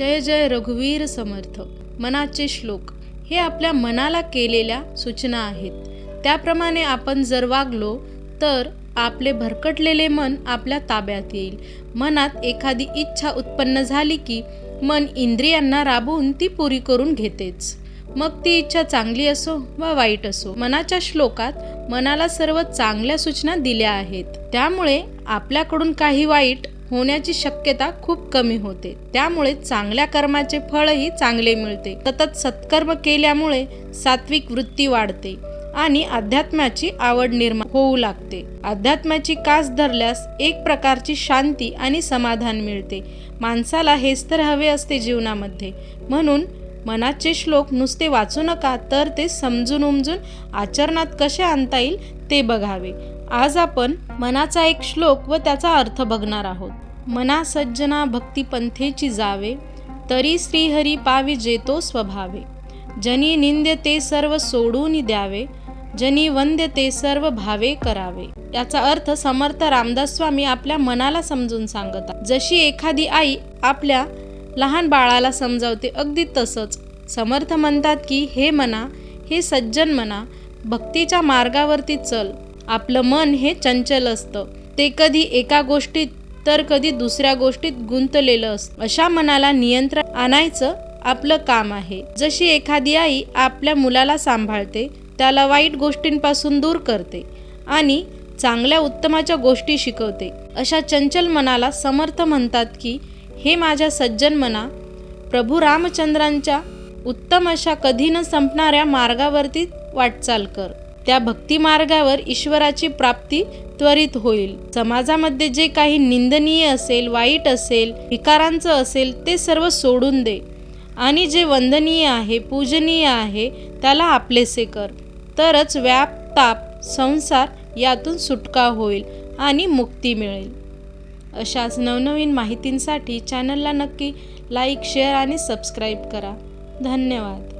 जय जय रघुवीर समर्थ. मनाचे श्लोक. हे आपल्या मनाला केलेल्या सूचना आहेत. त्याप्रमाणे आपण जर वागलो तर आपले भरकटलेले मन आपल्या ताब्यात येईल. मनात एखादी इच्छा उत्पन्न झाली की मन इंद्रियांना राबवून ती पुरी करून घेतेच. मग ती इच्छा चांगली असो वा वाईट असो मनाच्या श्लोकात मनाला सर्व चांगल्या सूचना दिल्या आहेत. त्यामुळे आपल्याकडून काही वाईट होण्याची शक्यता खूप कमी होते. त्यामुळे चांगल्या कर्माचे फळही चांगले मिळते. सतत सत्कर्म केल्यामुळे सात्विक वृत्ती वाढते आणि अध्यात्माची आवड निर्माण होऊ लागते. अध्यात्माची कास धरल्यास एक प्रकारची शांती आणि समाधान मिळते. माणसाला हेच तर हवे असते जीवनामध्ये. म्हणून मनाचे श्लोक नुसते वाचू नका तर ते समजून उमजून आचरणात कसे आणता येईल ते बघावे. आज आपण मनाचा एक श्लोक व त्याचा अर्थ बघणार आहोत. मना सज्जना भक्ती पंथेची जावे तरी श्रीहरी पावी जेतो स्वभावे. जनी निंद्य ते सर्व सोडून द्यावे जनी वंद्य ते सर्व भावे करावे. याचा अर्थ समर्थ रामदास स्वामी आपल्या मनाला समजून सांगतात जशी एखादी आई आपल्या लहान बाळाला समजावते अगदी तसंच समर्थ म्हणतात की हे मना हे सज्जन मना भक्तीच्या मार्गावरती चल आपलं मन हे चंचल असतं. ते कधी एका गोष्टीत तर कधी दुसऱ्या गोष्टीत गुंतलेलं असतं. अशा मनाला नियंत्रण आणायचं आपलं काम आहे. जशी एखादी आई आपल्या मुलाला सांभाळते त्याला वाईट गोष्टींपासून दूर करते आणि चांगल्या उत्तमाच्या गोष्टी शिकवते. अशा चंचल मनाला समर्थ म्हणतात की हे माझ्या सज्जन मना प्रभू रामचंद्रांच्या उत्तम अशा कधी न संपणाऱ्या मार्गावरती वाटचाल कर. त्या भक्ती मार्गावर ईश्वराची प्राप्ती त्वरित होईल. समाजामध्ये जे काही निंदनीय असेल वाईट असेल विकारांचं असेल ते सर्व सोडून दे. आणि जे वंदनीय आहे पूजनीय आहे त्याला आपलेसे कर. तरच व्याप ताप संसार यातून सुटका होईल आणि मुक्ती मिळेल. अशाच नवनवीन माहितींसाठी चॅनलला नक्की लाईक शेअर आणि सबस्क्राईब करा. धन्यवाद.